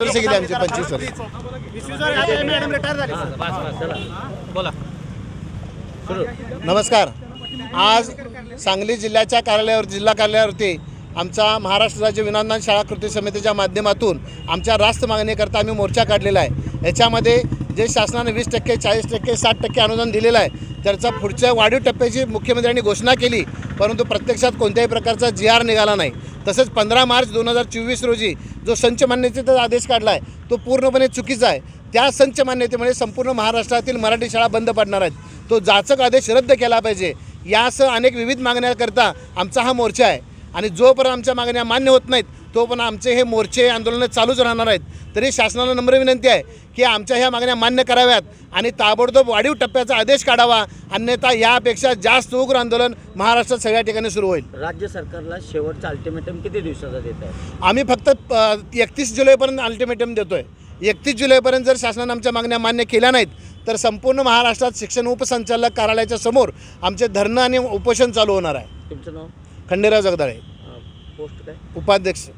वर्ष पंचवीस वर्ष. नमस्कार. आज सांगली जिल्ह्याच्या कार्यालयावर जिल्हा कार्यालयावरती आमचा महाराष्ट्र राज्य विनांदन शाळा कृती समितीच्या माध्यमातून आमच्या रास्त मागणीकरता आम्ही मोर्चा काढलेला आहे. याच्यामध्ये जे शासनाने वीस टक्के चाळीस टक्के साठ टक्के अनुदान दिलेलं आहे त्याचा पुढच्या वाढीव टप्प्याची मुख्यमंत्र्यांनी घोषणा केली परंतु प्रत्यक्षात कोणत्याही प्रकारचा जी आर निघाला नाही. तसंच पंधरा मार्च दोन हजार चोवीस रोजी जो संच मान्यतेचा आदेश काढला आहे तो पूर्णपणे चुकीचा आहे. त्या संच मान्यतेमुळे संपूर्ण महाराष्ट्रातील मराठी शाळा बंद पडणार आहेत. तो जाचक आदेश रद्द केला पाहिजे यासह अनेक विविध मागण्याकरता आमचा हा मोर्चा आहे. आणि जोपर्यंत आमच्या मागण्या मान्य होत नाहीत तोपर्यंत आमचे हे मोर्चे आंदोलनं चालूच राहणार आहेत. तरी शासनाला नम्र विनंती आहे की आमच्या ह्या मागण्या मान्य कराव्यात आणि ताबडतोब वाढीव टप्प्याचा आदेश काढावा. अन्यथा यापेक्षा जास्त उग्र आंदोलन महाराष्ट्रात सगळ्या ठिकाणी सुरू होईल. राज्य सरकारला शेवटचा अल्टिमेटम किती दिवसाचा देत आहे? आम्ही फक्त एकतीस जुलैपर्यंत अल्टिमेटम देतो आहे एकतीस जुलैपर्यंत जर शासनाने आमच्या मागण्या मान्य केल्या नाहीत तर संपूर्ण महाराष्ट्रात शिक्षण उपसंचालक कार्यालयाच्या समोर आमचे धरणं आणि उपोषण चालू होणार आहे. तुमचं नाव? खंडेराव जगदाळे. पोस्ट काय? उपाध्यक्ष.